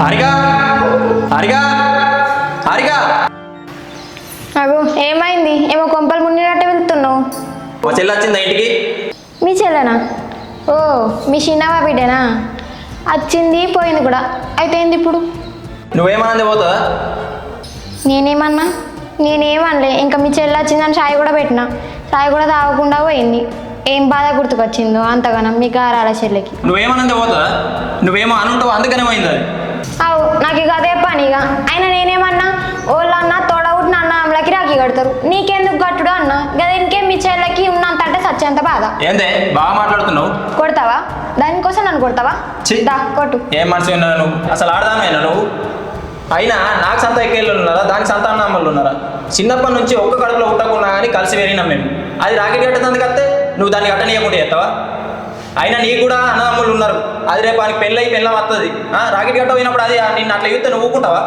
హరిగా హరిగా హరిగా అగో. ఏమైంది? ఏమో కొంపలు మునిగినట్టు వెళ్తున్నావు. మా చెల్లి వచ్చిందా ఇంటికి? మీ చెల్లెనా? ఓ మీ చిన్నవా బిడ్డనా? వచ్చింది పోయింది కూడా. అయితే ఏంది ఇప్పుడు. నువ్వేమన్నది పోతుందా నేనేమన్నా? నేనేమనలే. ఇంకా మీ చెల్లి వచ్చిందని సాయి కూడా పెట్టిన. సాయి కూడా తాగకుండా పోయింది. ఏం బాధ గుర్తుకొచ్చిందో అంతగానం మీ గారాల చెల్లికి. నువ్వేమన్నది పోతుందా నువ్వేమో అనుంటావు? అందుకనే పోయింది అది. నాకు ఇక అదే పని ఇక అయినా నేనేమన్నా ఓళ్ళన్న తోడవుట్టిన అన్న అమ్మలకి రాఖీ కడతారు. నీకెందుకు కట్టుడు అన్న? గదినికే మీ చెల్లెకి ఉన్నంత అంటే సత్యంత బాధ. ఏందే? బాగా మాట్లాడుతున్నావు? కొడతావా? దానికోసం నన్ను కొడతావా. దా కొట్టు. ఏం మనసు నువ్వు? అసలు ఆడదామేనా నువ్వు? అయినా నాకు సంత ఎక్కేళ్ళు ఉన్నారా? దానికి సంతానమ్మలు ఉన్నారా? చిన్నప్పటి నుంచి ఒక్క కడుపులో పుట్టకున్నా కానీ కలిసి పెరిగినాం మేము. అది రాకెట్ కట్టేందుకు వస్తే నువ్వు దాన్ని కట్టనీయకుండా చేస్తావా? అయినా నీకు కూడా అన్నదమ్ములు ఉన్నారు. అది రేపు ఆయనకి పెళ్ళి అయి పెళ్ళం వస్తుంది రాకెట్ గట్ట పోయినప్పుడు అది నిన్ను అట్లా చూస్తే నువ్వు ఊకుంటావా?